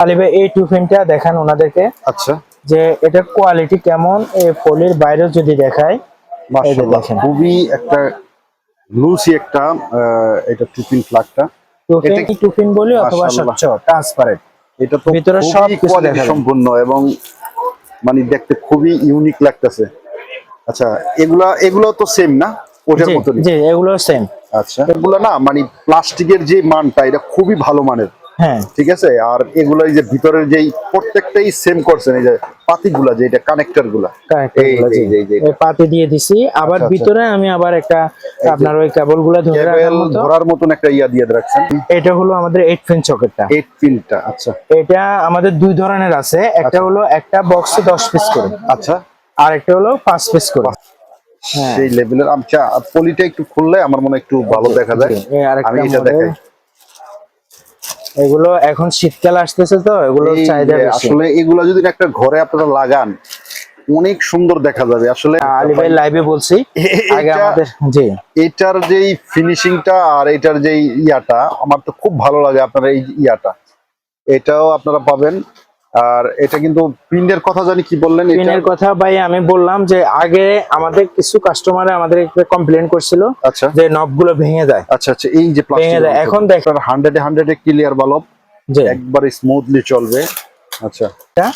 আলিবে এই টুফিনটা দেখান ওনাদেরকে। আচ্ছা। যে এটার কোয়ালিটি কেমন এই পলির বাইরেও যদি দেখায়। খুবই একটা লুসি একটা এটা টিফিন ফ্লাগটা টুফিন এটা কি- টুফিন বলি অথবা স্বচ্ছ ট্রান্সপারেন্ট এটা তো ভিতরে দেখা যায়। সম্পূর্ণ এবং মানে দেখতে খুবই ইউনিক লাগতেছে। আচ্ছা এগুলা এগুলো তো সেম না? ওটার মতনই? জি এগুলো সেম আচ্ছা। এগুলো না মানে প্লাস্টিকের যে মানটা এটা খুবই ভালো মানের। হ্যাঁ। ঠিক আছে? আর এগুলো যে ভিতরের যেই প্রত্যেকটাই সেম করছেন এই যে পাতিগুলা যে এটা কানেক্টরগুলা। পাতে দিয়ে দিছি। আবার আচ্ছা, আচ্ছা। ভিতরে আমি আবার একটা আপনার ওই কেবলগুলা ধরে রাখার মতো। ধরার মতন একটা ইয়া দিয়ে রাখছেন। এটা হলো আমাদের এইট পিন সকেটটা এইট পিনটা আচ্ছা। এটা আমাদের দুই ধরনের আছে। একটা হলো একটা বক্সে দশ পিস করে। আচ্ছা। আর একটা হলো পাঁচ পিস করে। হ্যাঁ। সেই লেভেলের আচ্ছা পলিটা একটু খুললে আমার মনে হয় একটু ভালো দেখা যায়। আমি এটা দেখাই। এগুলো এখন শীতকাল আসতেছে তো এগুলো চাহিদা আসলে এগুলো যদি একটা ঘরে আপনারা লাগান অনেক সুন্দর দেখা যাবে। আসলে আলী ভাই লাইভে বলছি। আগে আমাদের জি। এটার যেই ফিনিশিংটা আর এটার যেই ইয়াটা আমার তো খুব ভালো লাগে আপনার এই ইয়াটা। এটাও আপনারা পাবেন। আর এটা কিন্তু পিনের কথা জানি কি বললেন পিনের কথা ভাই আমি বললাম যে আগে আমাদের কিছু কাস্টমার আমাদের কমপ্লেন করছিল আচ্ছা। যে নবগুলো ভেঙে যায়। আচ্ছা আচ্ছা এই যে ভেঙে যায়। এখন দেখ হান্ড্রেডে হান্ড্রেডে ক্লিয়ার বালব। যে একবার স্মুথলি চলবে। আচ্ছা। এটা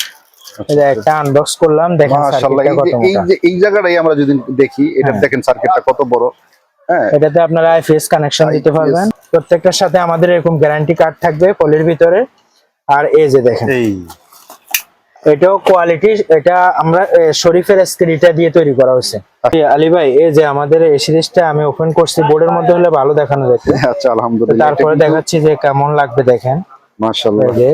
এটা একটা আনবক্স করলাম দেখেন এই যে- এই জায়গাটাই আমরা যদি দেখি এটা হ্যাঁ। দেখেন সার্কিটটা কত বড়। হ্যাঁ। এটাতে আপনারা আইপিএস কানেকশন দিতে পারবেন। প্রত্যেকটার সাথে আমাদের এরকম গ্যারান্টি কার্ড থাকবে পলির ভিতরে। আর এই যে দেখেন। এই। এটাও কোয়ালিটি এটা আমরা শরীফের স্ক্রিনটা দিয়ে তৈরি করা হয়েছে। আলী ভাই এই যে আমাদের এই সিরিজটা আমি ওপেন করছি বোর্ডের মধ্যে হলে ভালো দেখানো যেত আচ্ছা আলহামদুলিল্লাহ। তারপরে দেখাচ্ছি যে কেমন লাগবে দেখেন। মাশাআল্লাহ। এই যে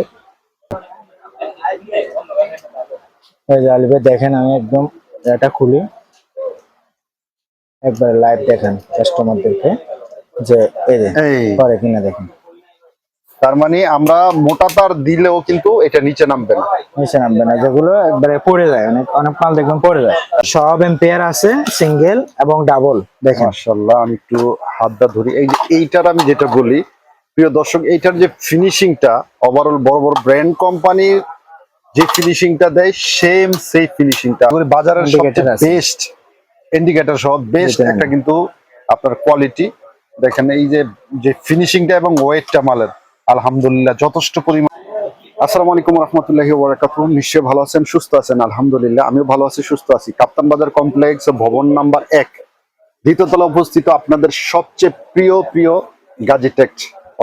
এই যে আলী ভাই দেখেন আমি একদম এটা খুলি। একবার লাইভ দেখেন কাস্টমারদেরকে যে এই যে করে কিনা দেখেন। তার মানে আমরা মোটা তার দিলেও কিন্তু এটা নিচে নামবে না। নিচে নামবে না যেগুলো একবারে পড়ে যায় অনেক অনেক মাল দেখবেন পড়ে যায়। সব এম্পিয়ার আছে সিঙ্গেল এবং ডাবল দেখেন। মাশাআল্লাহ আমি একটু হাতটা ধরি। এই যে এইটার আমি যেটা বলি প্রিয় দর্শক এইটার যে ফিনিশিংটা ওভারঅল বড় বড় ব্র্যান্ড কোম্পানির যে ফিনিশিংটা দেয় সেম সেই ফিনিশিংটা। বাজারের সবচেয়ে। বেস্ট ইন্ডিকেটর সহ বেস্ট একটা কিন্তু আপনার কোয়ালিটি দেখেন এই যে যে ফিনিশিংটা এবং ওয়েটটা মালের। আলহামদুলিল্লাহ, যথেষ্ট পরিমাণ আসসালামু আলাইকুম রহমতুল্লাহি নিশ্চয়ই ভালো আছেন, সুস্থ আছেন? আলহামদুলিল্লাহ, আমিও ভালো আছি, সুস্থ আছি। কাপ্তান বাজার কমপ্লেক্স, ভবন নাম্বার এক। দ্বিতীয়তলা অবস্থিত আপনাদের সবচেয়ে প্রিয় প্রিয় গাজিটেক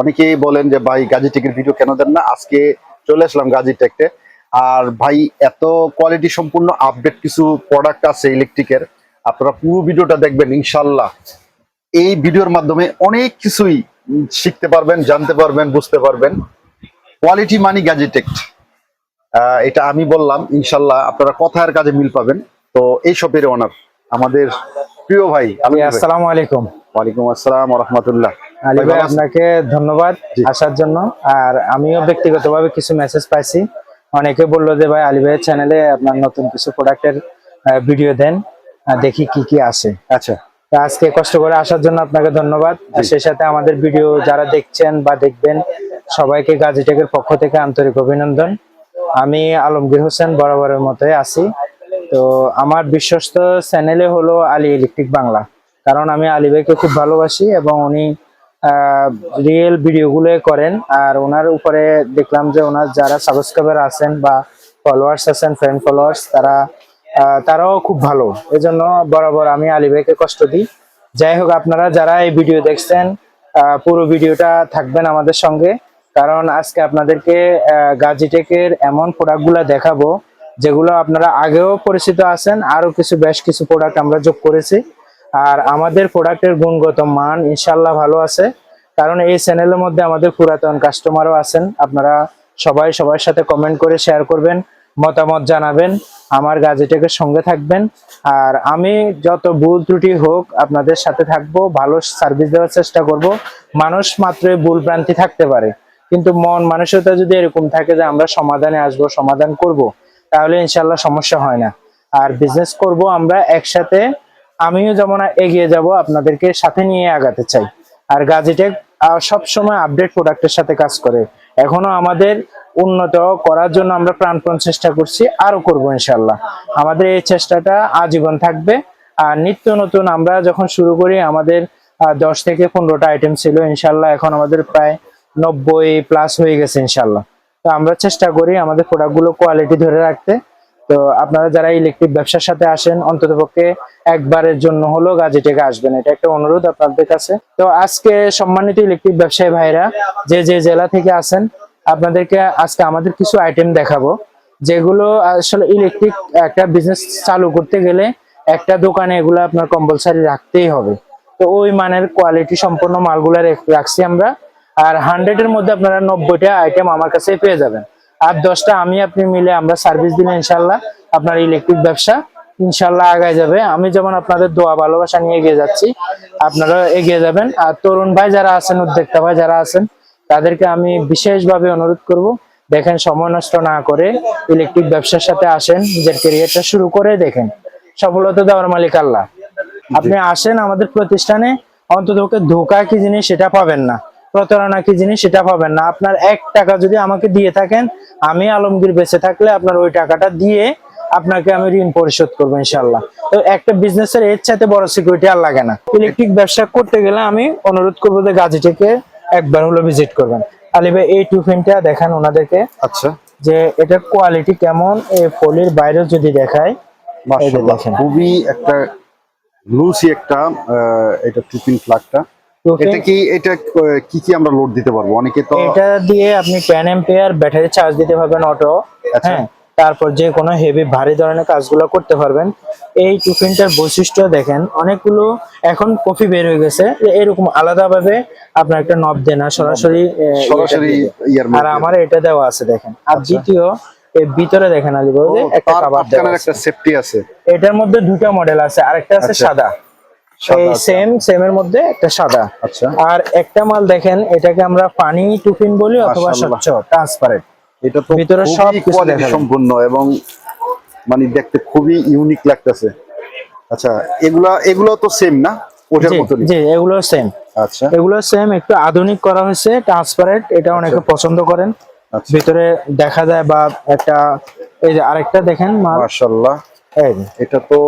অনেকেই বলেন যে, ভাই গাজিটেকের ভিডিও কেন দেন না? আজকে চলে আসলাম গাজিটেকটে আর ভাই, এত কোয়ালিটি সম্পূর্ণ আপডেট কিছু প্রোডাক্ট আছে ইলেকট্রিকের আপনারা পুরো ভিডিওটা দেখবেন ইনশাল্লাহ এই ভিডিওর মাধ্যমে অনেক কিছুই শিখতে পারবেন জানতে পারবেন বুঝতে পারবেন। কোয়ালিটি মানি গ্যাজেটেক্ট এটা আমি বললাম ইনশাল্লাহ আপনারা কথার কাজে মিল পাবেন। তো এই শপের ওনার আমাদের প্রিয় ভাই আমি। আসসালামু আলাইকুম। ওয়ালাইকুম আসসালাম রহমতুল্লাহ। আলী ভাই? আপনাকে ধন্যবাদ আসার জন্য। আর আমিও ব্যক্তিগতভাবে কিছু মেসেজ পাইছি। অনেকে বলল যে ভাই আলী ভাইয়ের চ্যানেলে আপনার নতুন কিছু প্রোডাক্টের ভিডিও দেন দেখি কি কি আসে। আচ্ছা। আজকে কষ্ট করে আসার জন্য আপনাকে ধন্যবাদ। সেই সাথে আমাদের ভিডিও যারা দেখছেন বা দেখবেন সবাইকে গাজীটেকের পক্ষ থেকে আন্তরিক অভিনন্দন। আমি আলমগীর হোসেন বরাবরের মতোই আছি। তো আমার বিশ্বস্ত চ্যানেলে হলো আলী ইলেকট্রিক বাংলা। কারণ আমি আলী ভাইকে খুব ভালোবাসি এবং উনি রিয়েল ভিডিওগুলো করেন। আর ওনার উপরে দেখলাম যে ওনার যারা সাবস্ক্রাইবার আছেন বা ফলোয়ার্স আছেন ফ্রেন্ড ফলোয়ার্স তারা তারাও খুব ভালো। এজন্য বরাবর আমি আলী ভাইকে কষ্ট দিই। যাই হোক, আপনারা যারা এই ভিডিও দেখছেন পুরো ভিডিওটা থাকবেন আমাদের সঙ্গে। কারণ আজকে আপনাদেরকে গাজিটেকের এমন প্রোডাক্টগুলো দেখাবো, যেগুলো আপনারা আগেও পরিচিত আছেন আরও কিছু, বেশ কিছু প্রোডাক্ট আমরা যোগ করেছি। আর আমাদের প্রোডাক্টের গুণগত মান ইনশাল্লাহ ভালো আছে। কারণ এই চ্যানেলের মধ্যে আমাদের পুরাতন কাস্টমারও আছেন। আপনারা সবাই সবার সাথে কমেন্ট করে শেয়ার করবেন। মতামত জানাবেন, আমার গাজেটেকের সঙ্গে থাকবেন। আর আমি যত ভুল ত্রুটি হোক আপনাদের সাথে থাকব, ভালো সার্ভিস দেওয়ার চেষ্টা করব। মানুষ মাত্রই ভুল ভ্রান্তি থাকতে পারে। কিন্তু মন মানসিকতা যদি এরকম থাকে যে আমরা সমাধানে আসব, সমাধান করব, তাহলে ইনশাল্লাহ সমস্যা হয় না। আর বিজনেস করব আমরা একসাথে, আমিও যেমন এগিয়ে যাব, আপনাদেরকে সাথে নিয়ে আগাতে চাই। আর গাজিটেক সব সময় আপডেট প্রোডাক্টের সাথে কাজ করে। এখনও আমাদের উন্নত করার জন্য আমরা প্রাণপণ চেষ্টা করছি আরও করব ইনশাল্লাহ আমাদের এই চেষ্টাটা আজীবন থাকবে। আর নিত্য নতুন আমরা যখন শুরু করি, আমাদের দশ থেকে পনেরোটা আইটেম ছিল ইনশাল্লাহ এখন আমাদের প্রায় নব্বই প্লাস হয়ে গেছে ইনশাল্লাহ তো আমরা চেষ্টা করি আমাদের প্রোডাক্টগুলো কোয়ালিটি ধরে রাখতে। তো আপনারা যারা ইলেকট্রিক ব্যবসার সাথে আসেন, অন্ততপক্ষে একবারের জন্য হলো গাজীটেকে আসবেন। এটা একটা অনুরোধ আপনাদের কাছে। তো আজকে সম্মানিত ইলেকট্রিক ব্যবসায়ী ভাইরা, যে যে জেলা থেকে আসেন আপনাদেরকে আজকে আমাদের কিছু আইটেম দেখাবো, যেগুলো আসলে ইলেকট্রিক একটা বিজনেস চালু করতে গেলে একটা দোকানে এগুলো আপনার কম্পালসারি রাখতেই হবে। তো ওই মানের কোয়ালিটি সম্পন্ন মালগুলো রাখছি আমরা, আর হান্ড্রেড এর মধ্যে আপনারা নব্বইটা আইটেম আমার কাছে পেয়ে যাবেন। আর দশটা আমি আপনি মিলে আমরা সার্ভিস দিলে ইনশাল্লাহ আপনার ইলেকট্রিক ব্যবসা ইনশাল্লাহ আগায় যাবে। আমি যেমন আপনাদের দোয়া ভালোবাসা নিয়ে এগিয়ে যাচ্ছি আপনারা এগিয়ে যাবেন। আর তরুণ ভাই যারা আছেন, উদ্যোক্তা ভাই যারা আছেন তাদেরকে আমি বিশেষভাবে অনুরোধ করব দেখেন সময় নষ্ট না করে ইলেকট্রিক ব্যবসার সাথে আসেন নিজের কেরিয়ারটা শুরু করে দেখেন। সফলতা দেওয়ার মালিক আল্লাহ। আপনি আসেন আমাদের প্রতিষ্ঠানে অন্তত ধোকা কি জিনিস সেটা পাবেন না প্রতারণা কি জিনিস সেটা পাবেন না। আপনার এক টাকা যদি আমাকে দিয়ে থাকেন আমি আলমগীর বেঁচে থাকলে আপনার ওই টাকাটা দিয়ে আপনাকে আমি ঋণ পরিশোধ করব ইনশাল্লাহ তো একটা বিজনেসের এর চাইতে বড় সিকিউরিটি আর লাগে না। ইলেকট্রিক ব্যবসা করতে গেলে আমি অনুরোধ করব যে গাজীটিকে একবার হলো ভিজিট করবেন। আলী ভাই এই টুফিনটা দেখান ওনাদেরকে। আচ্ছা। যে এটার কোয়ালিটি কেমন এই ফলির বাইরেও যদি দেখায় দেখেন। খুবই একটা লুসি একটা এটা টিফিন ফ্ল্যাগটা এটা কি এটা কি কি আমরা লোড দিতে পারব? অনেকে তো এটা দিয়ে আপনি টেন এম্পিয়ার ব্যাটারি চার্জ দিতে পারবেন অটো আচ্ছা। হ্যাঁ। তারপর যে কোনো হেভি ভারী ধরনের কাজগুলো করতে পারবেন। এই টুফিনটার বৈশিষ্ট্য দেখেন অনেকগুলো এখন কফি বের হয়ে গেছে। যে এরকম আলাদাভাবে আপনার একটা নব দেয় না সরাসরি সরাসরি আর আমার এটা দেওয়া আছে দেখেন। আর দ্বিতীয় এর ভিতরে দেখেন আলী একটা কাবার দেওয়া আছে। একটা সেফটি আছে। এটার মধ্যে দুটো মডেল আছে আরেকটা আছে আচ্ছা। সাদা। এই। সেম সেম এর মধ্যে একটা সাদা। আচ্ছা। আর একটা মাল দেখেন এটাকে আমরা পানি টুফিন বলি অথবা স্বচ্ছ ট্রান্সপারেন্ট এটা তো ভিতরে সব কোয়ালিটি সম্পূর্ণ এবং মানে দেখতে খুবই ইউনিক লাগতেছে। আচ্ছা এগুলা এগুলো তো সেম না? ওটার মতনই? জি এগুলো সেম আচ্ছা। এগুলো সেম একটু আধুনিক করা হয়েছে ট্রান্সপারেন্ট এটা অনেকে পছন্দ করেন। আচ্ছা। ভিতরে দেখা যায় বা একটা এই যে আরেকটা দেখেন মাশাআল্লাহ। এই এটা তো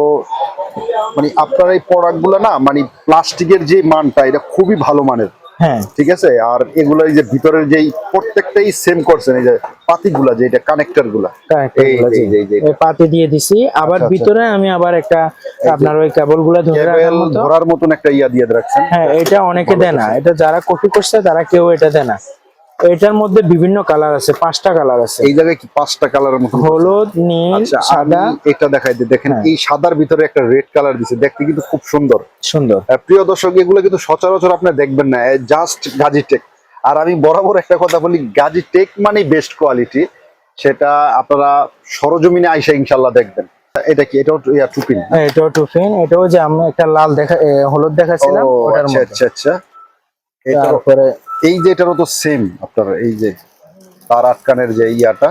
মানে আপনার এই প্রোডাক্টগুলো না মানে প্লাস্টিকের যে মানটা এটা খুবই ভালো মানের। হ্যাঁ। ঠিক আছে? আর এগুলো এই যে ভিতরের যেই প্রত্যেকটাই সেম করছেন এই যে পাতিগুলা যে এটা কানেক্টরগুলা। পাতি দিয়ে দিছি। আবার আচ্ছা, আচ্ছা। ভিতরে আমি আবার একটা আপনার ওই কেবলগুলা ধরার মতন একটা ইয়া দিয়ে রাখছেন। হ্যাঁ এটা অনেকে দেয় না। এটা যারা কপি করছে তারা কেউ এটা দেয় না। এটার মধ্যে বিভিন্ন কালার আছে পাঁচটা কালার আছে। এই জায়গায় কি পাঁচটা কালারের মতো হলুদ নীল আচ্ছা সাদা। এটা দেখাই দিই দেখেন হ্যাঁ। এই সাদার ভিতরে একটা রেড কালার দিছে দেখতে কিন্তু খুব সুন্দর। সুন্দর। প্রিয় দর্শক এগুলো কিন্তু সচরাচর আপনি দেখবেন না জাস্ট গাজী টেক আর আমি বরাবর একটা কথা বলি গাজী টেক মানে বেস্ট কোয়ালিটি সেটা আপনারা সরজমিনে আইসা ইনশাল্লাহ দেখবেন। এটা কি? এটাও ইয়া টুপিন এটাও টুফিন এটাও যে আমি একটা লাল দেখা হলুদ দেখাছিলাম ওটার আচ্ছা আচ্ছা আচ্ছা। তারপরে এই যে এটারও তো সেম আপনার এই যে তার আটকানের যে ইয়াটা।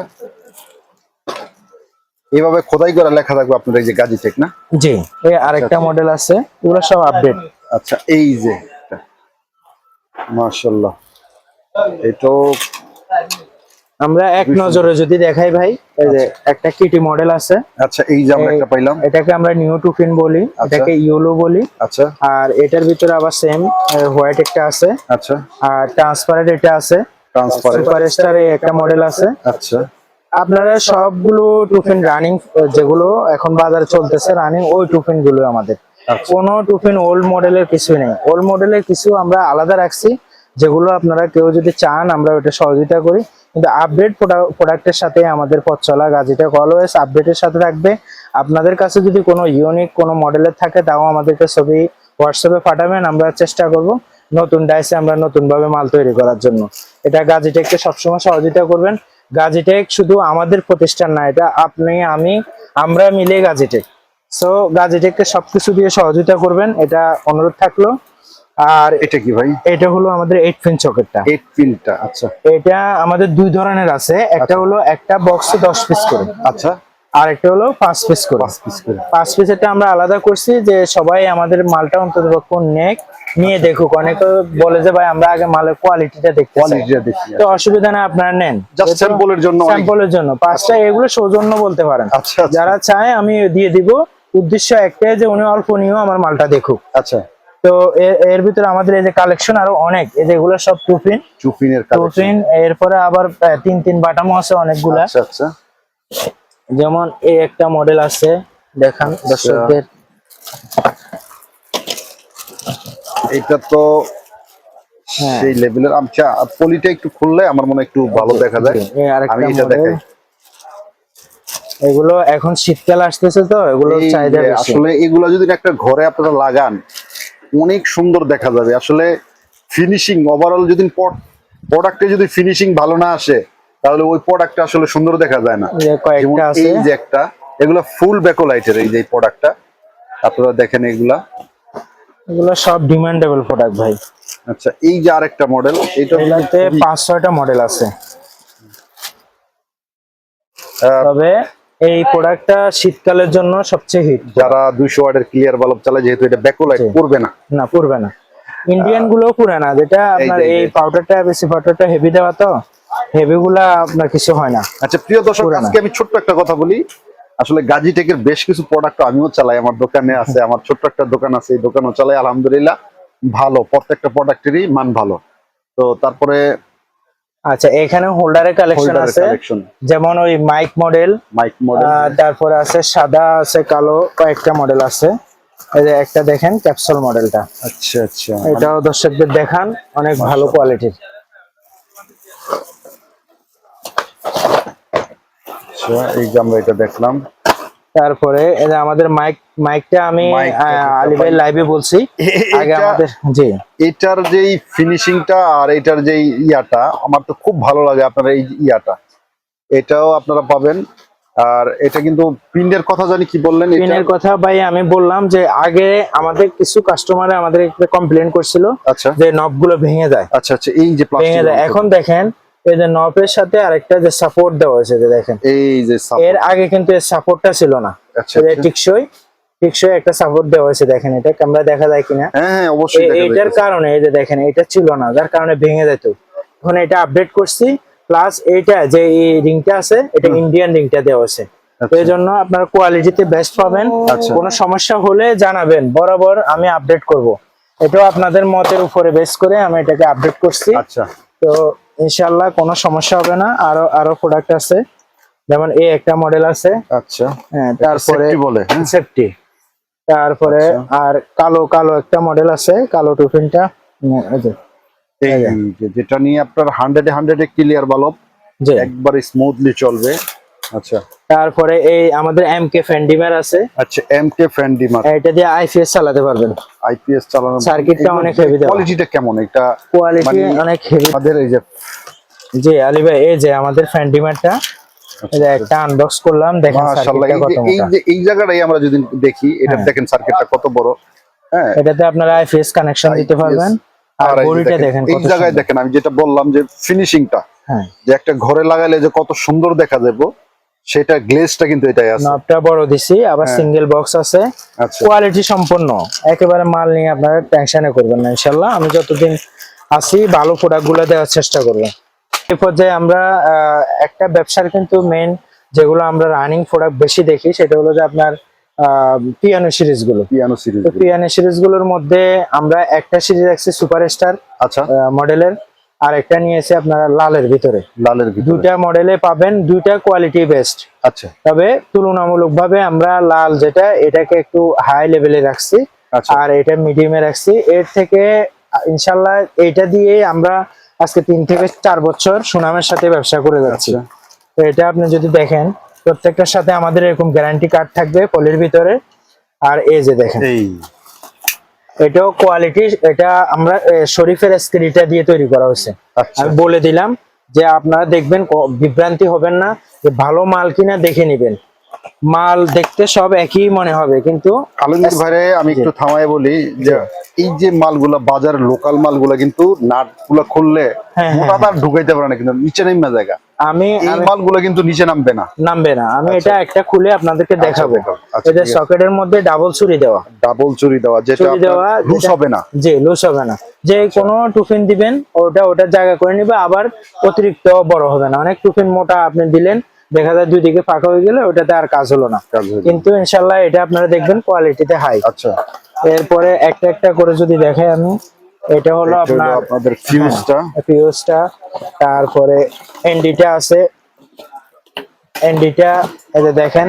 এইভাবে খোদাই করে লেখা থাকবে আপনার এই যে গাজি টেক না? জি এই আরেকটা মডেল আছে ওরা সব আপডেট আচ্ছা এই যে মাশাল্লাহ এটাও আমরা এক নজরে যদি দেখাই ভাই এই যে একটা কিটি মডেল আছে। আচ্ছা এই যে আমরা একটা পাইলাম। এটাকে আমরা নিউ টুফিন বলি আচ্ছা। এটাকে ইয়েলো বলি। আচ্ছা। আর এটার ভিতরে আবার সেম হোয়াইট একটা আছে। আচ্ছা। আর ট্রান্সপারেন্ট এটা আছে। ট্রান্সপারেন্ট সুপারস্টার একটা মডেল আছে। আচ্ছা। আপনারা সবগুলো টুফিন রানিং যেগুলো এখন বাজারে চলতেছে রানিং ওই টুফিনগুলো আমাদের। আচ্ছা। কোনো টুফিন ওল্ড মডেলের কিছু নেই। ওল্ড মডেলের কিছু আমরা আলাদা রাখছি। যেগুলো আপনারা কেউ যদি চান, আমরা ওটা সহযোগিতা করি। কিন্তু আপডেট প্রোডাক্টের সাথে আমাদের পথ চলা গাজিটা অলওয়েজ আপডেটের সাথে থাকবে। আপনাদের কাছে যদি কোনো ইউনিক কোনো মডেলের থাকে, তাও আমাদেরকে ছবি হোয়াটসঅ্যাপে পাঠাবেন, আমরা চেষ্টা করব নতুন ডাইসে আমরা নতুনভাবে মাল তৈরি করার জন্য। এটা গাজিটেককে সবসময় সহযোগিতা করবেন। গাজিটেক শুধু আমাদের প্রতিষ্ঠান না, এটা আপনি, আমি, আমরা মিলে গাজিটেক। সো গাজিটেককে সবকিছু দিয়ে সহযোগিতা করবেন, এটা অনুরোধ থাকল। আর এটা কি ভাই? এটা হলো আমাদের এইট পিন চকেটটা। এইট পিনটা আচ্ছা। এটা আমাদের দুই ধরনের আছে। একটা হলো একটা বক্সে দশ পিস করে। আচ্ছা। আর একটা হলো পাঁচ পিস করে। পাঁচ পিস করে। পাঁচ পিসেরটা আমরা আলাদা করছি যে সবাই আমাদের মালটা অন্তত নেক নিয়ে দেখুক। অনেকে বলে যে ভাই আমরা আগে মালের কোয়ালিটিটা দেখতে চাই। কোয়ালিটিটা দেখি তো অসুবিধা না আপনারা নেন। জাস্ট স্যাম্পলের জন্য স্যাম্পলের জন্য। পাঁচটা এগুলো সৌজন্য বলতে পারেন। আচ্ছা আচ্ছা, যারা চায় আমি দিয়ে দিব। উদ্দেশ্য একটাই যে উনি অল্প নিয়েও আমার মালটা দেখুক। আচ্ছা। তো এর ভিতরে আমাদের এই যে কালেকশন আরও অনেক। এই যে এগুলো সব চুপিনের কালেকশন টুপিন এরপরে আবার তিন তিন বাটামো আছে অনেকগুলা। আচ্ছা আচ্ছা। যেমন এই একটা মডেল আছে দেখান দর্শকদের। এটা তো হ্যাঁ। সেই লেভেলের আচ্ছা পলিটা একটু খুললে আমার মনে হয় একটু ভালো দেখা যায়। আমি এটা দেখাই। এগুলো এখন শীতকাল আসতেছে তো এগুলো চাহিদা আসলে এগুলো যদি একটা ঘরে আপনারা লাগান অনেক সুন্দর দেখা যাবে। আসলে ফিনিশিং ওভারঅল যদি প্রোডাক্টে যদি ফিনিশিং ভালো না আসে তাহলে ওই প্রোডাক্টটা আসলে সুন্দর দেখা যায় না। এই যে একটা এগুলো ফুল ব্যাকোলাইটের এই যে প্রোডাক্টটা আপনারা দেখেন এগুলা। এগুলো সব ডিমান্ডেবল প্রোডাক্ট ভাই। আচ্ছা এই যে আরেকটা মডেল এটা এগুলাতে পাঁচ ছয়টা মডেল আছে। তবে এই প্রোডাক্টটা শীতকালের জন্য সবচেয়ে হিট যারা দুইশো ওয়াটের ক্লিয়ার বাল্ব চালায় যেহেতু এটা ব্যাকোলাইট। করবে না। না পুরবে না। ইন্ডিয়ানগুলো পুরে না। যেটা আপনার এই পাউডারটা বেশি পাউডারটা হেভি দেওয়া তো হেভি গুলা আপনার কিছু হয় না। আচ্ছা প্রিয় দর্শক। আজকে আমি ছোট্ট একটা কথা বলি। আসলে গাজী টেকের বেশ কিছু প্রোডাক্ট আমিও চালাই। আমার দোকানে আছে আমার ছোট্ট একটা দোকান আছে এই দোকানও চালাই। আলহামদুলিল্লাহ ভালো। প্রত্যেকটা প্রোডাক্টেরই মান ভালো। তো তারপরে আচ্ছা এখানে হোল্ডারের কালেকশন আছে। যেমন ওই মাইক মডেল মাইক মডেল তারপরে আছে সাদা আছে কালো কয়েকটা মডেল আছে। এই যে একটা দেখেন ক্যাপসুল মডেলটা আচ্ছা আচ্ছা। এটাও দর্শকদের দেখান অনেক ভালো কোয়ালিটির আচ্ছা এই যে আমরা এটা দেখলাম। তারপরে এই যে আমাদের মাইক মাইকটা আমি আলী ভাই লাইভে বলছি। আগে আমাদের জি। এটার যেই ফিনিশিংটা আর এটার যেই ইয়াটা আমার তো খুব ভালো লাগে আপনার এই ইয়াটা। এটাও আপনারা পাবেন। আর এটা কিন্তু পিনের কথা জানি কি বললেন পিনের কথা ভাই আমি বললাম যে আগে আমাদের কিছু কাস্টমার আমাদের কমপ্লেন করছিল আচ্ছা। যে নবগুলো ভেঙে যায়। আচ্ছা আচ্ছা এই যে ভেঙে প্লাস্টিক যায়। এখন দেখেন এই যে নবের সাথে আরেকটা যে সাপোর্ট দেওয়া হয়েছে যে দেখেন এই যে এর আগে কিন্তু এর সাপোর্টটা ছিল না। আচ্ছা আচ্ছা। টিকসই টিকসই একটা সাপোর্ট দেওয়া হয়েছে দেখেন এটা ক্যামেরা দেখা যায় কিনা। হ্যাঁ হ্যাঁ অবশ্যই এটার কারণে এই যে দেখেন এটা ছিল না যার কারণে ভেঙে যেত এখন এটা আপডেট করছি প্লাস এইটা যে এই রিংটা আছে এটা ইন্ডিয়ান রিংটা দেওয়া আছে আচ্ছা। এই জন্য আপনারা কোয়ালিটিতে বেস্ট পাবেন। কোনো সমস্যা হলে জানাবেন বরাবর আমি আপডেট করব। এটাও আপনাদের মতের উপরে বেস করে আমি এটাকে আপডেট করছি। আচ্ছা। তো ইনশাল্লাহ কোনো সমস্যা হবে না। আরও আরও প্রোডাক্ট আছে। যেমন এই একটা মডেল আছে। আচ্ছা। হ্যাঁ তারপরে বলে, হ্যাঁ? সেফটি তারপরে আচ্ছা। আর কালো কালো একটা মডেল আছে কালো টুফিনটা এই যে, যেটা নিয়ে আপনার হান্ড্রেডে হান্ড্রেডে ক্লিয়ার বালব যে একবারে স্মুথলি চলবে। আচ্ছা। তারপরে এই আমাদের এম কে ফ্যান্ডিমার আছে। আচ্ছা এম কে ফ্যান ডিমার এটা দিয়ে আইপিএস চালাতে পারবেন। আইপিএস চালানো Circuit-টা অনেক দেওয়া। কোয়ালিটিটা কেমন? এটা কোয়ালিটি মানে- অনেক হেভি আমাদের এই যে জি আলী ভাই এই যে আমাদের ফ্যান্ডিমারটা একটা আনবক্স করলাম দেখেন সার্কিটটা কত যে এই যে এই জায়গাটাই আমরা যদি দেখি এটা হ্যাঁ। দেখেন সার্কিটটা কত বড়। হ্যাঁ। এটাতে আপনারা আইপিএস কানেকশন দিতে পারবেন। আর বডিটা দেখেন, দেখেন এই জায়গায় দেখেন আমি যেটা বললাম যে ফিনিশিংটা হ্যাঁ। যে একটা ঘরে লাগাইলে যে কত সুন্দর দেখা যাবে সেটা গ্লেজটা কিন্তু এটাই আছে। নবটা বড় দিছি আবার হ্যাঁ। সিঙ্গেল বক্স আছে। আচ্ছা। কোয়ালিটি সম্পন্ন। একেবারে মাল নিয়ে আপনারা টেনশনে করবেন না ইনশাল্লাহ আমি যতদিন আছি ভালো প্রোডাক্টগুলো দেওয়ার চেষ্টা করব। এই পর্যায়ে আমরা একটা ব্যবসার কিন্তু মেইন যেগুলো আমরা রানিং প্রোডাক্ট বেশি দেখি সেটা হলো যে আপনার পিয়ানো সিরিজগুলো পিয়ানো সিরিজ তো পিয়ানো সিরিজগুলোর মধ্যে আমরা একটা সিরিজ রাখছি সুপারস্টার আচ্ছা। মডেলের আর একটা নিয়েছে আপনারা লালের ভিতরে। লালের ভিতরে। দুইটা মডেলে পাবেন দুইটা কোয়ালিটি বেস্ট আচ্ছা। তবে তুলনামূলকভাবে আমরা লাল যেটা এটাকে একটু হাই লেভেলে রাখছি। আচ্ছা। আর এটা মিডিয়ামে রাখছি। এর থেকে ইনশাল্লাহ এইটা দিয়ে আমরা আজকে তিন থেকে চার বছর সুনামের সাথে ব্যবসা করে যাচ্ছি। আচ্ছা। তো এটা আপনি যদি দেখেন প্রত্যেকটার সাথে আমাদের এরকম গ্যারান্টি কার্ড থাকবে পলির ভিতরে। আর এই যে দেখেন। এই। এটাও কোয়ালিটি এটা আমরা শরীফের স্ক্রিটা দিয়ে তৈরি করা হয়েছে। আচ্ছা। আমি বলে দিলাম যে আপনারা দেখবেন বিভ্রান্তি হবেন না যে ভালো মাল কিনা দেখে নিবেন। মাল দেখতে সব একই মনে হবে কিন্তু আলমগীর ভাইরে আমি একটু থামাই বলি যে এই যে মালগুলা বাজার লোকাল মালগুলা কিন্তু নাটগুলা খুললে হ্যাঁ, মোটা ঢুকাইতে পারে না কিন্তু নিচে নেমে জায়গা। আমি এই মালগুলা কিন্তু নিচে নামবে না। নামবে না। আমি এটা একটা খুলে আপনাদেরকে দেখাবো। দেখাও। আচ্ছা, এটা সকেটের মধ্যে ডাবল চুরি দেওয়া। ডাবল চুরি দেওয়া যেটা দেওয়া, লুজ হবে না। জি লুজ হবে না। যে কোনো টুফিন দিবেন ওটা ওটা জায়গা করে নিবে। আবার অতিরিক্ত বড় হবে না। অনেক টুফিন মোটা আপনি দিলেন দেখা যায় দুই দিকে ফাঁকা হয়ে গেলে ওটাতে আর কাজ হলো না। হয়ে। কিন্তু ইনশাল্লাহ এটা আপনারা দেখবেন কোয়ালিটিতে হাই আচ্ছা। এরপরে একটা একটা করে যদি দেখাই আমি এটা হলো আপনার আপনাদের ফিউজটা ফিউজটা তারপরে এনডিটা আছে। এনডিটা এই যে দেখেন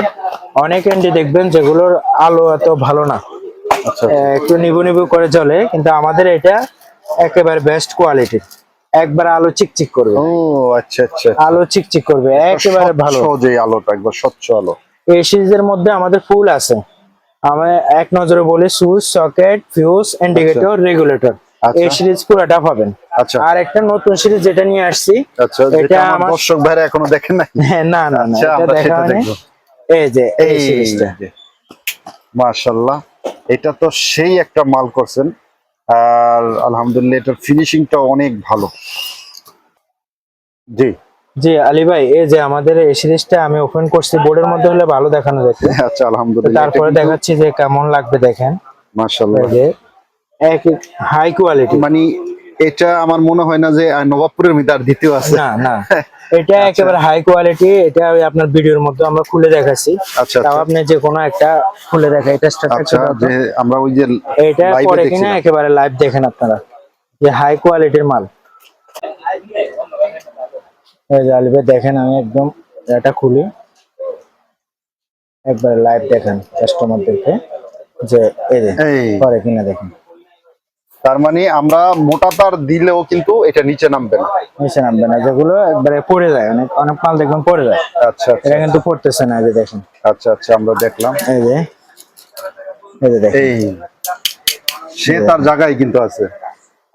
অনেক এনডি দেখবেন যেগুলোর আলো এত ভালো না। আচ্ছা। একটু নিবু নিবু করে চলে কিন্তু আমাদের এটা একেবারে বেস্ট কোয়ালিটির একবার আলো চিকচিক করবে। ও আচ্ছা আচ্ছা আলো চিকচিক করবে একেবারে ভালো। যে আলোটা একবার স্বচ্ছ আলো। এই সিরিজের মধ্যে আমাদের ফুল আছে। আমি এক নজরে বলি switch socket fuse indicator regulator. আচ্ছা। এই সিরিজ পুরোটা পাবেন। আচ্ছা। আর একটা নতুন সিরিজ যেটা নিয়ে আসছি আচ্ছা এটা আমার দর্শক ভাইরা এখনও দেখেন নাই? না না না আচ্ছা, এটা দেখা হয়নি এই যে এই সিরিজটা। যে। মাশাল্লাহ এটা তো সেই একটা মাল করছেন। আর আলহামদুলিল্লাহ এটার ফিনিশিংটা অনেক ভালো। জি। জি আলী ভাই এই যে আমাদের এই সিরিজটা আমি ওপেন করছি বোর্ডের মধ্যে হলে ভালো দেখানো যাচ্ছে আচ্ছা আলহামদুলিল্লাহ তারপরে দেখাচ্ছি যে কেমন লাগবে দেখেন। মাশাআল্লাহ। এই যে এক হাই কোয়ালিটি মানে এটা আমার মনে হয় না যে নবাবপুরের মধ্যে আর দ্বিতীয় আছে। না না। এটা একেবারে হাই কোয়ালিটি এটা ওই আপনার ভিডিওর মধ্যে আমরা খুলে দেখাচ্ছি। আচ্ছা তাও আচ্ছা আপনি যে কোনো একটা খুলে দেখা এটা আচ্ছা যে আমরা ওই যে এটা পরে কিনা একেবারে লাইভ দেখেন আপনারা। যে হাই কোয়ালিটির মাল। এই যে আলী দেখেন আমি একদম এটা খুলি। একবার লাইভ দেখেন কাস্টমারদেরকে যে এই যে এই। পরে কিনা দেখেন। তার মানে আমরা মোটা তার দিলেও কিন্তু এটা নিচে নামবে না। নিচে নামবে না যেগুলো একবারে পড়ে যায় অনেক অনেক মাল দেখবেন পড়ে যায়। আচ্ছা আচ্ছা। এটা কিন্তু পড়তেছে না এই যে দেখেন। আচ্ছা আচ্ছা আমরা দেখলাম। এই যে এই যে দেখেন। এই সে তার জায়গায় কিন্তু আছে।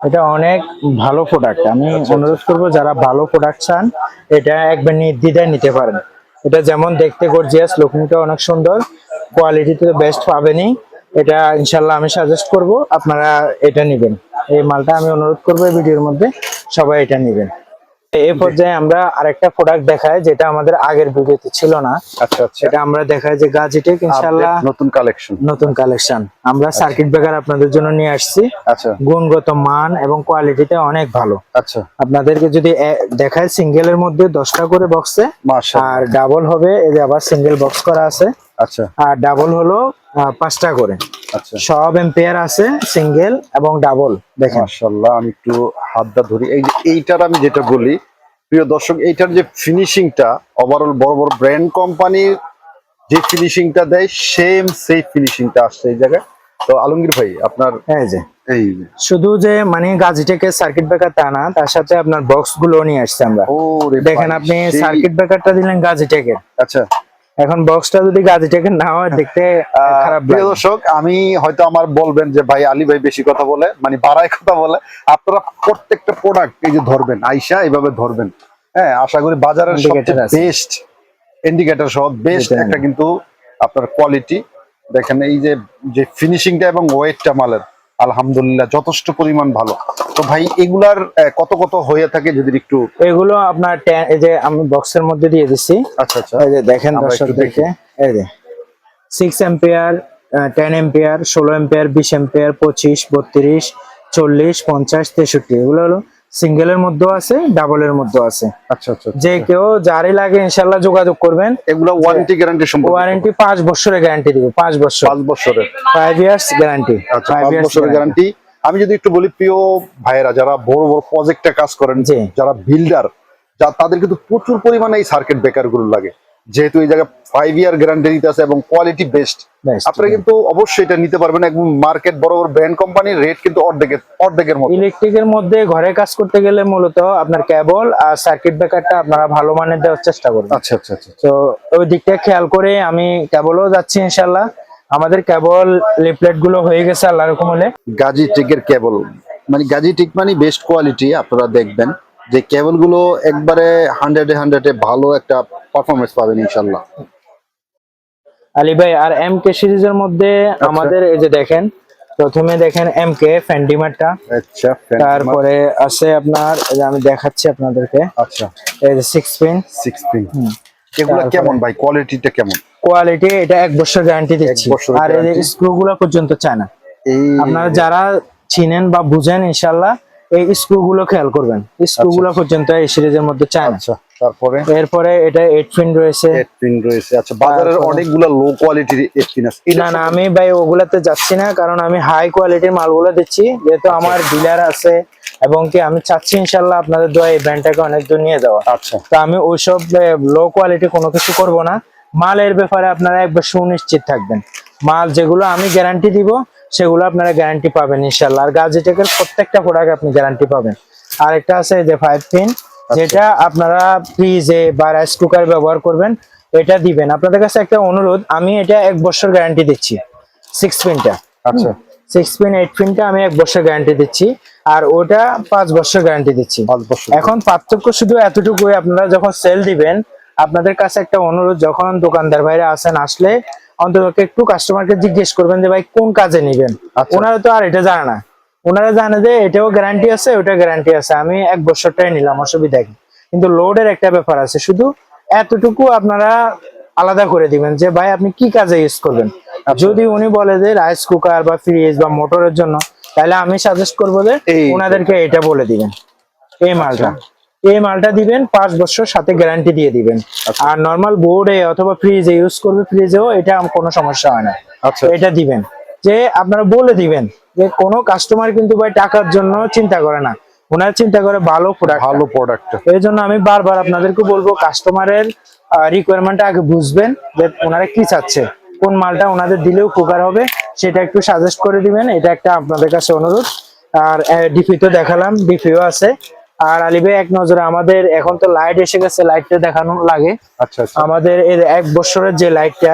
এটা অনেক ভালো প্রোডাক্ট আমি আচ্ছা, অনুরোধ করব যারা ভালো প্রোডাক্ট চান এটা একবার নির্দ্বিধায় নিতে পারেন। এটা যেমন দেখতে গর্জিয়াস লুকিংটা অনেক সুন্দর কোয়ালিটিতে বেস্ট পাবেনই। এটা ইনশাল্লাহ আমি সাজেস্ট করব আপনারা এটা নেবেন। এই মালটা আমি অনুরোধ করব এই ভিডিওর মধ্যে সবাই এটা নেবেন। এই পর্যায়ে আমরা আরেকটা প্রোডাক্ট দেখাই যেটা আমাদের আগের ভিডিওতে ছিল না। আচ্ছা আচ্ছা। সেটা আমরা দেখাই যে গাজিটেক ইনশাল্লাহ নতুন কালেকশন নতুন কালেকশন আমরা সার্কিট ব্রেকার আপনাদের জন্য নিয়ে আসছি। আচ্ছা। গুণগত মান এবং কোয়ালিটিতে অনেক ভালো। আচ্ছা। আপনাদেরকে যদি দেখায় সিঙ্গেলের মধ্যে দশটা করে বক্সে আর ডাবল হবে এই যে আবার সিঙ্গেল বক্স করা আছে। আচ্ছা। আর ডাবল হলো পাঁচটা করে। আচ্ছা। সব এম্পেয়ার আছে সিঙ্গেল এবং ডাবল দেখেন। মাশাআল্লাহ আমি একটু হাতটা ধরি। এই যে এইটার আমি যেটা বলি প্রিয় দর্শক এইটার যে ফিনিশিংটা ওভারঅল বড় বড় ব্র্যান্ড কোম্পানির যে ফিনিশিংটা দেয় সেম সেই ফিনিশিংটা আসছে এই জায়গায়। তো আলমগীর ভাই আপনার এই যে। এই শুধু যে মানে গাজিটেকের সার্কিট ব্রেকার তা না তার সাথে আপনার বক্সগুলো নিয়ে আসছে আমরা। দেখেন আপনি সার্কিট ব্রেকারটা দিলেন গাজিটেকের আচ্ছা। এখন বক্সটা যদি গাজিটেকের না হয় দেখতে খারাপ প্রিয় দর্শক আমি হয়তো আমার বলবেন যে ভাই আলী ভাই বেশি কথা বলে মানে বাড়ায় কথা বলে। আপনারা প্রত্যেকটা প্রোডাক্ট এই যে ধরবেন আইসা এইভাবে ধরবেন। হ্যাঁ আশা করি বাজারের সবচেয়ে বেস্ট ইন্ডিকেটর সহ বেস্ট একটা কিন্তু আপনার কোয়ালিটি দেখেন এই যে যে ফিনিশিংটা এবং ওয়েটটা মালের আলহামদুলিল্লাহ যথেষ্ট পরিমাণ ভালো। তো ভাই এগুলার কত কত হয়ে থাকে যদি একটু এগুলো আপনার এই যে আমি বক্সের মধ্যে দিয়ে দিচ্ছি আচ্ছা আচ্ছা। এই যে দেখেন দর্শক দেখে। এই যে। সিক্স এম্পিয়ার টেন এম্পিয়ার ষোলো এম্পিয়ার বিশ এম্পিয়ার পঁচিশ বত্রিশ চল্লিশ পঞ্চাশ তেষট্টি এগুলো হলো সিঙ্গেলের মধ্যেও আছে ডাবল এর মধ্যেও আছে। আচ্ছা আচ্ছা যে কেউ যারই লাগে ইনশাল্লাহ যোগাযোগ করবেন। এগুলো ওয়ারেন্টি গ্যারান্টি সম্পর্কে ওয়ারেন্টি পাঁচ বছরের গ্যারান্টি দিব পাঁচ বছর। পাঁচ বছরের। ফাইভ ইয়ার্স গ্যারান্টি আচ্ছা 5 বছরের গ্যারান্টি আমি যদি একটু বলি প্রিয় ভাইয়েরা যারা বড় বড় প্রজেক্টে কাজ করেন। যারা বিল্ডার যা তাদের কিন্তু প্রচুর পরিমাণে এই সার্কিট বেকারগুলো লাগে। যেহেতু এই জায়গায় ফাইভ ইয়ার গ্যারান্টি দিতে আছে এবং কোয়ালিটি বেস্ট আপনারা কিন্তু অবশ্যই এটা নিতে পারবেন একদম মার্কেট বড় বড় ব্র্যান্ড কোম্পানির রেট কিন্তু অর্ধেকের অর্ধেকের মতো। ইলেকট্রিকের মধ্যে ঘরে কাজ করতে গেলে মূলত আপনার কেবল আর সার্কিট ব্রেকারটা আপনারা ভালো মানের দেওয়ার চেষ্টা করবেন। আচ্ছা আচ্ছা আচ্ছা তো ওই দিকটা খেয়াল করে আমি কেবলও যাচ্ছি ইনশাল্লাহ আমাদের কেবল লিফলেটগুলো হয়ে গেছে আল্লাহ রকম হলে গাজি টেকের কেবল মানে গাজি টেক মানে বেস্ট কোয়ালিটি আপনারা দেখবেন। যে কেবলগুলো একবারে হান্ড্রেডে হান্ড্রেডে ভালো একটা পারফরমেন্স পাবেন ইনশাল্লাহ। আলী ভাই আর এম কে সিরিজের মধ্যে আমাদের এই যে দেখেন প্রথমে দেখেন এম কে ফ্যান্ডিমারটা আচ্ছা তারপরে আছে আপনার এই যে আমি দেখাচ্ছি আপনাদেরকে। আচ্ছা। এই যে সিক্স পিন সিক্স পিন এগুলো কেমন ভাই? কোয়ালিটিটা কেমন? কোয়ালিটি এটা এক বছর গ্যারান্টি দিচ্ছি। আর এই স্ক্রু গুলো পর্যন্ত চায় না। এই আপনারা যারা চিনেন বা বুঝেন ইনশাল্লাহ এই স্ক্রু গুলো খেয়াল করবেন। স্ক্রু গুলো পর্যন্ত এই সিরিজের মধ্যে চায় না। আচ্ছা তারপরে? এরপরে এটা এইট পিন রয়েছে। এইট পিন রয়েছে। আচ্ছা বাজারের অনেকগুলো লো কোয়ালিটির এইট পিন আছে। না না আমি ভাই ওগুলাতে যাচ্ছি না কারণ আমি হাই কোয়ালিটির মালগুলো দিচ্ছি। যেহেতু আমার ডিলার আছে এবং কি আমি চাচ্ছি ইনশাল্লাহ আপনাদের দোয়া এই ব্র্যান্ডটাকে অনেক দূর নিয়ে যাওয়া। আচ্ছা। তো আমি ওইসব লো কোয়ালিটি কোনো কিছু করব না। মালের ব্যাপারে আপনারা একবার সুনিশ্চিত থাকবেন। মাল যেগুলো আমি গ্যারান্টি দিব সেগুলো আপনারা গ্যারান্টি পাবেন ইনশাল্লাহ আর গাজিটেকের প্রত্যেকটা প্রোডাক্ট আপনি গ্যারান্টি পাবেন। আর একটা আছে যে ফাইভ পিন যেটা আপনারা ফ্রিজে বা রাইস কুকার ব্যবহার করবেন এটা দিবেন। আপনাদের কাছে একটা অনুরোধ আমি এটা এক বছর গ্যারান্টি দিচ্ছি। সিক্স পিনটা আচ্ছা। সিক্স পিন এইট পিনটা আমি এক বছর গ্যারান্টি দিচ্ছি। আর ওটা পাঁচ বছর গ্যারান্টি দিচ্ছি। এখন পার্থক্য শুধু এতটুকুই আপনারা যখন সেল দিবেন আপনাদের কাছে একটা অনুরোধ যখন দোকানদার ভাইরা আসেন আসলে অন্তত একটু কাস্টমারকে জিজ্ঞেস করবেন যে ভাই কোন কাজে নিবেন? আচ্ছা। ওনারা তো আর এটা জানে না। ওনারা জানে যে এটাও গ্যারান্টি আছে ওটা গ্যারান্টি আছে। আমি এক বছরটাই নিলাম অসুবিধা কি? কিন্তু লোডের একটা ব্যাপার আছে। শুধু এতটুকু আপনারা আলাদা করে দিবেন যে ভাই আপনি কি কাজে ইউজ করবেন? যদি উনি বলে যে রাইস কুকার বা ফ্রিজ বা মোটরের জন্য তাহলে আমি সাজেস্ট করব যে ওনাদেরকে এটা বলে দিবেন। এই মালটা। এই মালটা দিবেন পাঁচ বছর সাথে গ্যারান্টি দিয়ে দিবেন। আর নর্মাল বোর্ডে অথবা ফ্রিজে ইউজ করবে ফ্রিজেও এটা কোনো সমস্যা হয় না। আচ্ছা। এটা দিবেন। যে আপনারা বলে দিবেন যে কোনো কাস্টমার কিন্তু ভাই টাকার জন্য চিন্তা করে না। ওনার চিন্তা করে ভালো প্রোডাক্ট ভালো প্রোডাক্ট এই জন্য আমি বারবার আপনাদেরকে বলব কাস্টমারের রিকোয়ারমেন্টটা আগে বুঝবেন যে ওনারা কি চাচ্ছে। কোন মালটা ওনাদের দিলেও উপকার হবে সেটা একটু সাজেস্ট করে দিবেন। এটা একটা আপনাদের কাছে অনুরোধ। আর ডিপি তো দেখালাম ডিপিও আছে। আর আলিবে এক নজরে আমাদের এখন তো লাইট এসে গেছে লাইটটা দেখানো লাগে। আচ্ছা আচ্ছা। আমাদের এর এক বছরের যে লাইটটা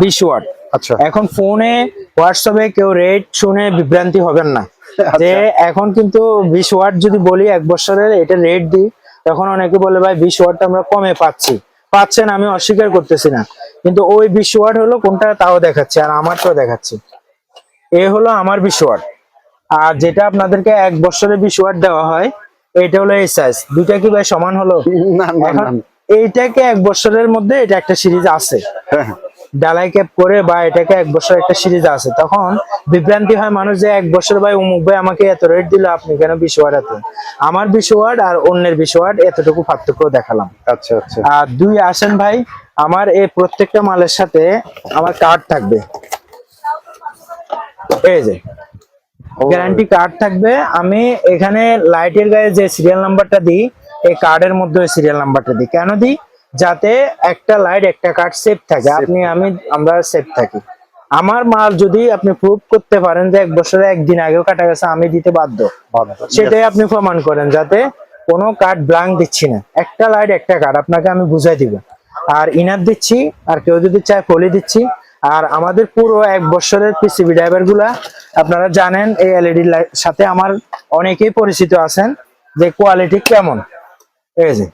বিশ ওয়াট। আচ্ছা। এখন ফোনে হোয়াটসঅ্যাপে কেউ রেট শুনে বিভ্রান্তি হবেন না। যে এখন কিন্তু বিশ ওয়াট যদি বলি এক বছরের এটা রেট দিই তখন অনেকে বলে ভাই বিশ ওয়াটটা আমরা কমে পাচ্ছি। পাচ্ছেন আমি অস্বীকার করতেছি না। কিন্তু ওই বিশ ওয়াট হলো কোনটা তাও দেখাচ্ছে আর আমারটাও দেখাচ্ছে। এ হলো আমার বিশ ওয়াট। আর যেটা আপনাদেরকে এক বছরে বিশ ওয়াট দেওয়া হয় এটা হলো এই সাইজ দুইটা কি ভাই সমান হলো? না না এইটাকে এক বছরের মধ্যে এটা একটা সিরিজ আছে। হ্যাঁ, হ্যাঁ। ডালাই ক্যাপ করে বা এটাকে এক বছর একটা সিরিজ আছে। তখন বিভ্রান্তি হয় মানুষ যে এক বছর ভাই অমুক ভাই আমাকে এত রেট দিল আপনি কেন বিশ ওয়াট এত? আমার বিশ ওয়াট আর অন্যের বিশ ওয়াট এতটুকু পার্থক্য দেখালাম। আচ্ছা আচ্ছা। আর দুই আসেন ভাই আমার এই প্রত্যেকটা মালের সাথে আমার কার্ড থাকবে। এই যে গ্যারান্টি কার্ড থাকবে। আমি এখানে লাইটের গায়ে যে সিরিয়াল নাম্বারটা দিই এই কার্ডের মধ্যে সিরিয়াল নাম্বারটা দিই। কেন দিই? যাতে একটা লাইট একটা কার্ড সেভ থাকে। আপনি আমি আমরা সেভ থাকি। আমার মাল যদি আপনি প্রুভ করতে পারেন যে এক বছরে একদিন আগেও কাটা গেছে আমি দিতে বাধ্য। সেটাই আপনি প্রমাণ করেন যাতে কোনো কার্ড ব্লাঙ্ক দিচ্ছি না। একটা লাইট একটা কার্ড আপনাকে আমি বুঝাই দিব। আর ইনার দিচ্ছি আর কেউ যদি চায় ফলি দিচ্ছি আর আমাদের পুরো এক বছরের পিসিবি ড্রাইভারগুলা আপনারা জানেন এই এলইডি সাথে আমার অনেকেই পরিচিত আছেন যে কোয়ালিটি কেমন। এই যে।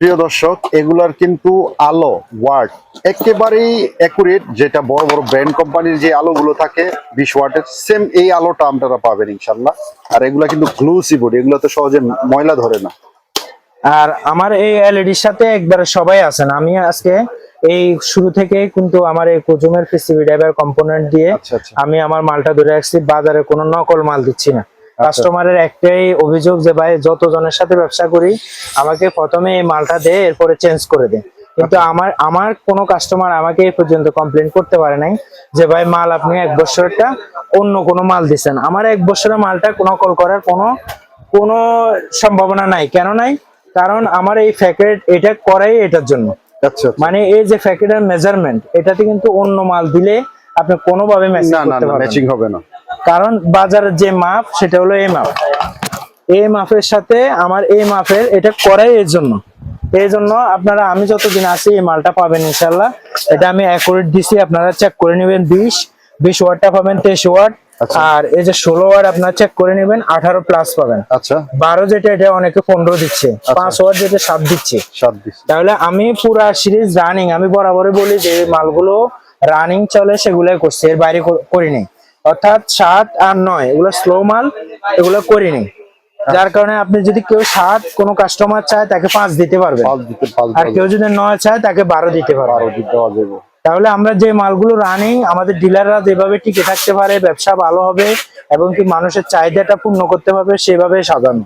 প্রিয় দর্শক এগুলার কিন্তু আলো ওয়ার্ড একেবারেই অ্যাকুরেট যেটা বড় বড় ব্র্যান্ড কোম্পানির যে আলোগুলো থাকে বিশ ওয়াটের সেম এই আলোটা আপনারা পাবেন ইনশাল্লাহ। আর এগুলা কিন্তু গ্লুসি বোর্ড এগুলো তো সহজে ময়লা ধরে না। আর আমার এই এলইডির সাথে একবারে সবাই আছেন। আমি আজকে এই শুরু থেকে কিন্তু আমার এই কুজুমের পিসিবি ড্রাইভার কম্পোনেন্ট দিয়ে আচ্ছা আচ্ছা। আমি আমার মালটা ধরে রাখছি বাজারে কোনো নকল মাল দিচ্ছি না। কাস্টমারের একটাই অভিযোগ যে ভাই যত জনের সাথে ব্যবসা করি আমাকে প্রথমে এই মালটা দে এরপরে চেঞ্জ করে দে। কিন্তু আমার আমার কোনো কাস্টমার আমাকে এই পর্যন্ত কমপ্লেন করতে পারে নাই যে ভাই মাল আপনি এক বছরটা অন্য কোনো মাল দিছেন। আমার এক বছরের মালটা কোনো কল করার কোনো কোনো সম্ভাবনা নাই। কেন নাই? কারণ আমার এই ফ্যাকেট এটা করাই এটার জন্য। আচ্ছা আচ্ছা। মানে এই যে ফ্যাকেটের মেজারমেন্ট এটাতে কিন্তু অন্য মাল দিলে আপনি কোনোভাবে ম্যাচিং হবে না। কারণ বাজারের যে মাপ সেটা হলো এই মাপ। এই মাপের সাথে আমার এই মাপের এটা করাই এর জন্য। এই জন্য আপনারা আমি যতদিন আছি এই মালটা পাবেন ইনশাল্লাহ এটা আমি অ্যাকুরেট দিছি আপনারা চেক করে নেবেন। বিশ বিশ ওয়াটটা পাবেন তেইশ ওয়াট। আচ্ছা। আর এই যে ষোলো ওয়াট আপনার চেক করে নেবেন আঠারো প্লাস পাবেন। আচ্ছা। বারো যেটা এটা অনেকে পনেরো দিচ্ছে। পাঁচ ওয়াট যেটা সাত দিচ্ছে। সাত দিস তাহলে আমি পুরা সিরিজ রানিং আমি বরাবরই বলি যে মালগুলো রানিং চলে সেগুলাই করছি। এর বাইরে করিনি অর্থাৎ সাত আর নয় এগুলো স্লো মাল এগুলো করিনি যার কারণে আপনি যদি কেউ সাত কোনো কাস্টমার চায় তাকে পাঁচ দিতে পারবে আর কেউ যদি নয় চায় তাকে বারো দিতে পারবে তাহলে আমরা যে মালগুলো রানিং, আমাদের ডিলাররা যেভাবে টিকে থাকতে পারে, ব্যবসা ভালো হবে এবং কি মানুষের চাহিদাটা পূর্ণ করতে পারবে, সেভাবে সাজানো।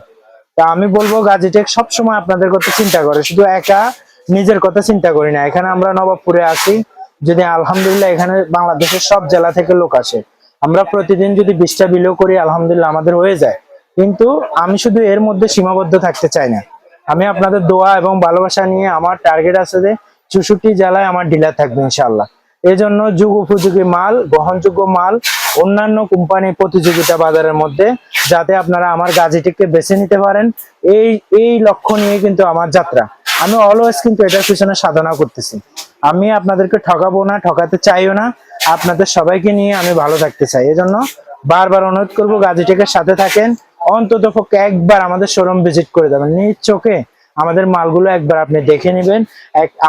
তা আমি বলব গাজীটেক সবসময় আপনাদের কথা চিন্তা করে। শুধু একা নিজের কথা চিন্তা করি না। এখানে আমরা নবাবপুরে আছি। যদি আলহামদুলিল্লাহ এখানে বাংলাদেশের সব জেলা থেকে লোক আসে। আমরা প্রতিদিন যদি বিশটা বিলো করি, আলহামদুলিল্লাহ আমাদের হয়ে যায়। কিন্তু আমি শুধু এর মধ্যে সীমাবদ্ধ থাকতে চাই না। আমি আপনাদের দোয়া এবং ভালোবাসা নিয়ে আমার টার্গেট আছে যে চৌষট্টি জেলায় আমার ডিলার থাকবে ইনশাল্লাহ এই জন্য যুগ উপযোগী মাল, গ্রহণযোগ্য মাল, অন্যান্য কোম্পানি প্রতিযোগিতা বাজারের মধ্যে যাতে আপনারা আমার গাজিটিকে বেছে নিতে পারেন, এই এই লক্ষ্য নিয়ে কিন্তু আমার যাত্রা। আমি অলওয়েজ কিন্তু এটার পিছনে সাধনা করতেছি। আমি আপনাদেরকে ঠকাবো না, ঠকাতে চাইও না, আপনাদের সবাইকে নিয়ে আমি ভালো থাকতে চাই। এজন্য বারবার অনুরোধ করব, গাজিটেকের সাথে থাকেন অন্তত পক্ষে একবার আমাদের শোরুম ভিজিট করে যাবেন। নিজ চোখে আমাদের মালগুলো একবার আপনি দেখে নেবেন।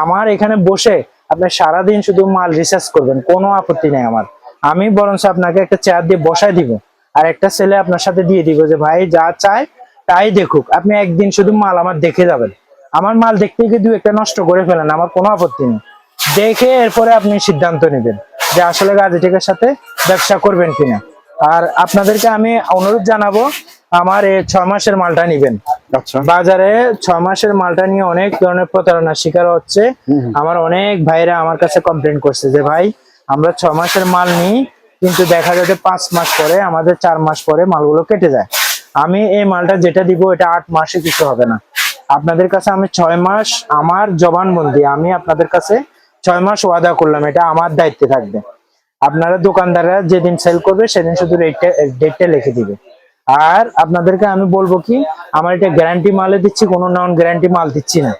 আমার এখানে বসে আপনি সারাদিন শুধু মাল রিসার্চ করবেন, কোনো আপত্তি নেই আমার। আমি বরঞ্চ আপনাকে একটা চেয়ার দিয়ে বসায় দিব, আর একটা ছেলে আপনার সাথে দিয়ে দিব যে, ভাই, যা চায় তাই দেখুক। আপনি একদিন শুধু মাল আমার দেখে যাবেন। আমার মাল দেখতে গিয়ে দু একটা নষ্ট করে ফেলেন, আমার কোনো আপত্তি নেই। দেখে এরপরে আপনি সিদ্ধান্ত নেবেন যে আসলে গাজেটেকের সাথে ব্যবসা করবেন কিনা। আর আপনাদেরকে আমি অনুরোধ জানাব আমার এই ছয় মাসের মালটা নিবেন। আচ্ছা। বাজারে ছয় মাসের মালটা নিয়ে অনেক ধরনের প্রতারণার শিকার হচ্ছে। আমার অনেক ভাইরা আমার কাছে কমপ্লেন করছে যে ভাই আমরা ছ মাসের মাল নিই কিন্তু দেখা যাচ্ছে পাঁচ মাস পরে আমাদের চার মাস পরে মালগুলো কেটে যায়। আমি এই মালটা যেটা দিব এটা আট মাসে কিছু হবে না। আপনাদের কাছে আমি ছয় মাস আমার জবানবন্দি আমি আপনাদের কাছে ছয় মাস ওয়াদা করলাম এটা আমার দায়িত্বে থাকবে। আপনারা দোকানদাররা যেদিন সেল করবে সেদিন শুধু রেটটা ডেটটা লিখে দিবে। আর আপনাদেরকে আমি বলব কি আমার এটা গ্যারান্টি মালে দিচ্ছি কোনো নন গ্যারান্টি মাল দিচ্ছি না।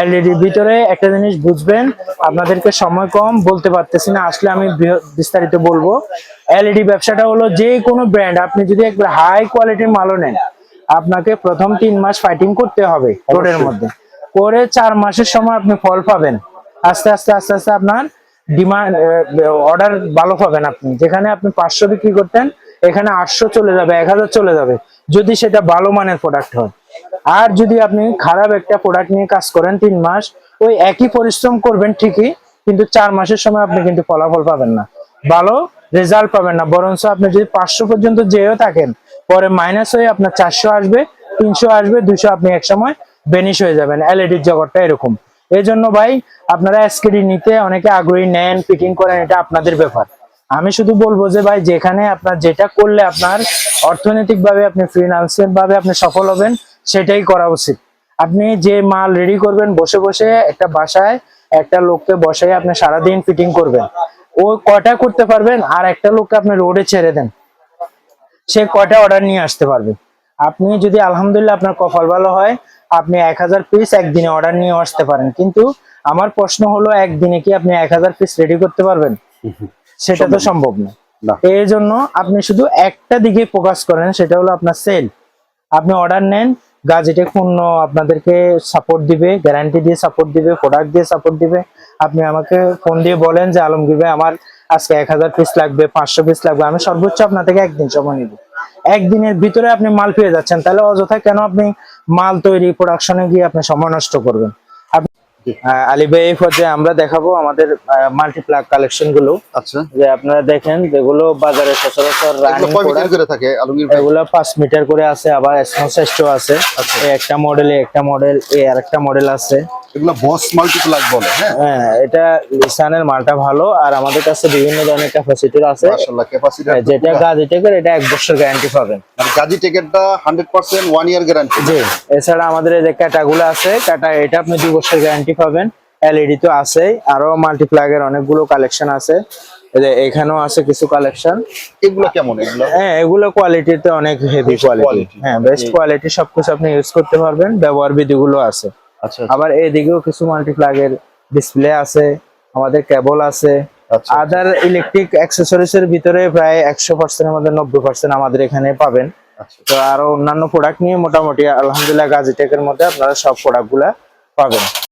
এলইডির ভিতরে একটা জিনিস বুঝবেন আপনাদেরকে সময় কম বলতে পারতেছি না আসলে আমি বিস্তারিত বলব। এলইডি ব্যবসাটা হলো যে কোনো ব্র্যান্ড আপনি যদি একবার হাই কোয়ালিটির মালও নেন আপনাকে প্রথম তিন মাস ফাইটিং করতে হবে রোডের মধ্যে। করে চার মাসের সময় আপনি ফল পাবেন। আস্তে আস্তে আস্তে আস্তে আপনার ডিমান্ড অর্ডার ভালো পাবেন আপনি। যেখানে আপনি পাঁচশো বিক্রি করতেন এখানে আটশো চলে যাবে, এক হাজার চলে যাবে, যদি সেটা ভালো মানের প্রোডাক্ট হয়। আর যদি আপনি খারাপ একটা প্রোডাক্ট নিয়ে কাজ করেন তিন মাস, ওই একই পরিশ্রম করবেন ঠিকই, কিন্তু চার মাসের সময় আপনি কিন্তু ফলাফল পাবেন না। ভালো রেজাল্ট পাবেন না, বরঞ্চ আপনি যদি পাঁচশো পর্যন্ত যেও থাকেন, পরে মাইনাস হয়ে আপনার চারশো আসবে, তিনশো আসবে, দুশো আপনি এক সময় বেনিশ হয়ে যাবেন। এলইডির জগৎটা এরকম। এই জন্য ভাই, আপনারা এসকেডি নিতে অনেকে আগ্রহী নেন ফিটিং করেন, এটা আপনাদের ব্যাপার। আমি শুধু বলব যে ভাই, যেখানে আপনার যেটা করলে আপনার অর্থনৈতিক ভাবে আপনি ফিনান্সিয়াল ভাবে আপনি সফল হবেন, সেটাই করা উচিত। আপনি যে মাল রেডি করবেন, বসে বসে একটা বাসায় একটা লোককে বসায় আপনি সারাদিন ফিটিং করবেন। ও কয়টা করতে পারবেন? আর একটা লোককে আপনি রোডে ছেড়ে দেন। সে কয়টা অর্ডার নিয়ে আসতে পারবে? আপনি যদি আলহামদুলিল্লাহ আপনার কপাল ভালো হয়, আপনি এক হাজার পিস একদিনে অর্ডার নিয়ে আসতে পারেন। কিন্তু আমার প্রশ্ন হলো, একদিনে কি আপনি এক হাজার পিস রেডি করতে পারবেন? সেটা তো সম্ভব না। এই জন্য আপনি শুধু একটা দিকে ফোকাস করেন সেটা হলো আপনার সেল আপনি অর্ডার নেন গাজেটে পণ্য আপনাদেরকে সাপোর্ট দিবে গ্যারান্টি দিয়ে সাপোর্ট দিবে প্রোডাক্ট দিয়ে সাপোর্ট দিবে। আপনি আমাকে ফোন দিয়ে বলেন যে আলমগীর ভাই আমার আজকে এক হাজার পিস লাগবে পাঁচশো পিস লাগবে। আমি সর্বোচ্চ আপনার থেকে একদিন সময় নিব। একদিনের ভিতরে আপনি মাল পেয়ে যাচ্ছেন। তাহলে অযথা কেন আপনি মাল তৈরি প্রোডাকশনে গিয়ে আপনি সময় নষ্ট করবেন? আলী ভাই এই পর্যায়ে আমরা দেখাবো আমাদের মাল্টিপ্লাগ কালেকশনগুলো। আচ্ছা। যে আপনারা দেখেন যেগুলো বাজারে সচরাচর এগুলো পাঁচ মিটার করে আছে আবার স্মল সাইজও আছে। আচ্ছা। একটা মডেলে একটা মডেল এই আর একটা মডেল আছে। এগুলো বস মাল্টিপ্লাগ বলে হ্যাঁ? হ্যাঁ এটা লিসানের মালটা ভালো আর আমাদের কাছে বিভিন্ন ধরনের ক্যাপাসিটির আছে। মাশাআল্লাহ হ্যাঁ, যেটা গাজি টেকের এটা এক বছর গ্যারান্টি পাবেন। আর গাজি টিকেটটা 100% ওয়ান ইয়ার গ্যারান্টি জি এছাড়া আমাদের এই যে ক্যাটাগুলো আছে ক্যাটা এটা আপনি দুই বছর গ্যারান্টি পাবেন। এলইডি তো আছেই। আরও মাল্টিপ্লাগের অনেকগুলো কালেকশন আছে। এখানেও আছে কিছু কালেকশন এগুলো কেমন এগুলো? হ্যাঁ এগুলো কোয়ালিটিতে অনেক হেভি কোয়ালিটি হ্যাঁ বেস্ট কোয়ালিটি সবকিছু আপনি ইউজ করতে পারবেন। ব্যবহার বিধিগুলো আছে। আচ্ছা আবার এইদিকেও কিছু মাল্টিপ্লাগের ডিসপ্লে আছে। আমাদের কেবল আছে। আচ্ছা আদার ইলেকট্রিক অ্যাক্সেসরিজ এর ভিতরে প্রায় একশো পার্সেন্টের মধ্যে নব্বই পার্সেন্ট আমাদের এখানে পাবেন। আচ্ছা। তো আরও অন্যান্য প্রোডাক্ট নিয়ে মোটামুটি আলহামদুলিল্লাহ গাজিটেকের মধ্যে আপনারা সব প্রোডাক্টগুলা পাবেন।